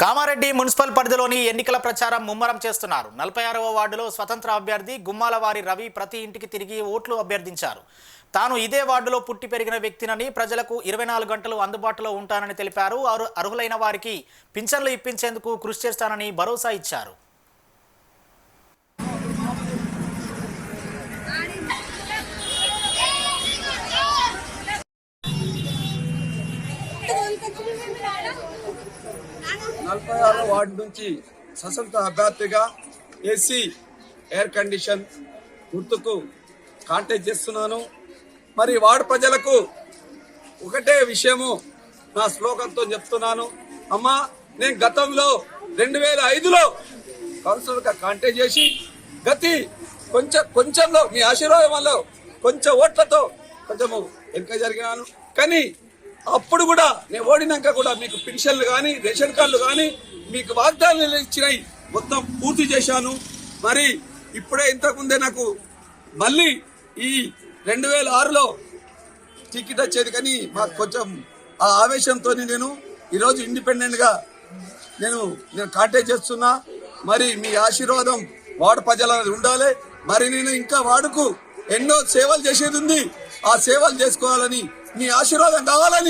Kamareddy municipal పరిధిలోని ఎన్నికల ప్రచారం ముమ్మరం చేస్తున్నారు. నలభై ఆరవ వార్డులో స్వతంత్ర అభ్యర్థి గుమ్మాలవారి రవి ప్రతి ఇంటికి తిరిగి ఓట్లు అభ్యర్థించారు. తాను ఇదే వార్డులో పుట్టి పెరిగిన వ్యక్తినని ప్రజలకు ఇరవై నాలుగు గంటలు అందుబాటులో ఉంటానని తెలిపారు. వారు అర్హులైన వారికి పింఛన్లు ఇప్పించేందుకు కృషి చేస్తానని భరోసా ఇచ్చారు. నలభై ఆరో వార్డు నుంచి స్వతంత్ర అభ్యర్థిగా ఏసీ ఎయిర్ కండిషన్ గుర్తుకు కాంటాక్ట్ చేస్తున్నాను. మరి వార్డు ప్రజలకు ఒకటే విషయము నా శ్లోకంతో చెప్తున్నాను. అమ్మా నేను గతంలో రెండు వేల ఐదులో కౌన్సిలర్గా కాంటాక్ట్ చేసి గతి కొంచెం కొంచెంలో మీ ఆశీర్వాదం వల్ల కొంచెం ఓట్లతో కొంచెము వెనుక జరిగినాను. కానీ అప్పుడు కూడా నేను ఓడినాక కూడా మీకు పెన్షన్లు కానీ రేషన్ కార్డులు కానీ మీకు వాగ్దానాలు ఇచ్చినాయి. మొత్తం పూర్తి చేశాను. మరి ఇప్పుడే ఇంతకుముందే నాకు మళ్ళీ ఈ రెండు వేల ఆరులో టికెట్ వచ్చేది కానీ మాకు కొంచెం ఆ ఆవేశంతో నేను ఈరోజు ఇండిపెండెంట్గా నేను నేను కాంటాక్ట్ చేస్తున్నా. మరి మీ ఆశీర్వాదం వార్డు ప్రజల ఉండాలి. మరి నేను ఇంకా వాడుకు ఎన్నో సేవలు చేసేది ఉంది. ఆ సేవలు చేసుకోవాలని మీ ఆశీర్వాదం కావాలని